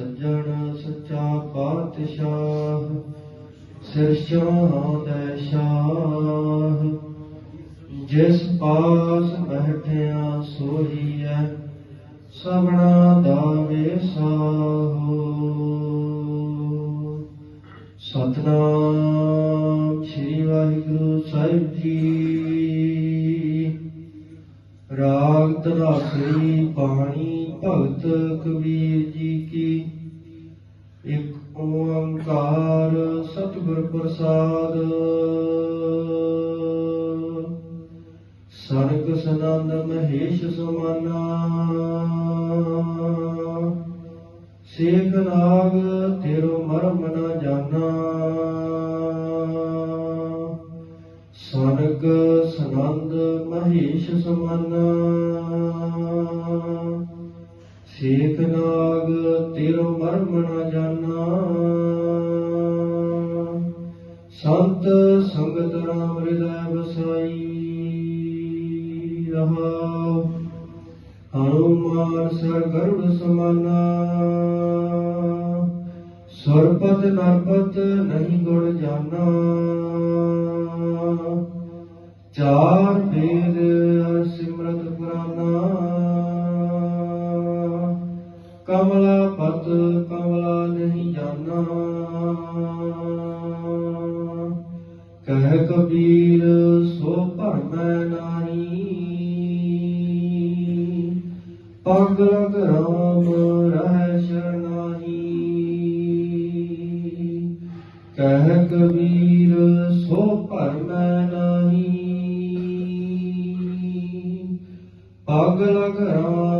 ਸੱਜਣ ਸੱਚਾ ਪਾਤਸ਼ਾਹ ਸਿਰਸ਼ਾਂ ਦੇ ਸ਼ਾਹ। ਜਿਸ ਪਾਸ ਬੈਠਿਆ ਸੋਈ ਹੈ ਸਭਨਾ ਦਾ ਵੇਸਾਹੋ ਸਤਨਾਮ ਸ੍ਰੀ ਵਾਹਿਗੁਰੂ ਸਾਹਿਬ ਜੀ। ਰਾਗ ਧਨਾਸਰੀ ਬਾਣੀ ਭਗਤ ਕਬੀਰ ਜੀ ਕੀ ਇੱਕ ਓੰਕਾਰ ਸਤਿਗੁਰ ਪ੍ਰਸਾਦ। ਸਰਗ ਸਨੰਦ ਮਹੇਸ਼ ਸਮਾਨਾ। ਸੇਖ ਨਾਗ ਤੇਰੋ ਮਰਮ ਨ ਜਾਣਾ ਸਰਗ ਸਨੰਦ ਮਹੇਸ਼ ਸਮਾਨਾ। ਸੇਖ ਨਾਗ ਤੇਰੋ ਮਰਮ ਨ ਜਾਣਾ ਸੰਤ ਸੰਗਤ ਰਾਮ ਹਿਰਦੈ ਵਸਾਈ। ਰਹਾਉ ਹਨੂਮਾਨ ਸਰ ਗਰੁੜ ਸਮਾਨਾ। ਸਰਪਤ ਨਰਪਤ ਨਹੀਂ ਗੁਣ ਜਾਣਾ ਚਾਰ ਵੇਦ ਕਮਲਾ ਪਤ, ਕਮਲਾ ਨਹੀਂ ਜਾਣਾ। ਕਹਿ ਕਬੀਰ, ਸੋ ਭਰਮੈ ਨਾਹੀ ਪਗ ਲਗ ਰਾਮ, ਰਹਿ ਸ਼ਰਨਾਹੀ। ਕਹਿ ਕਬੀਰ, ਸੋ ਭਰਮੈ ਨਾਹੀ ਪਗ ਲਗ ਰਾਮ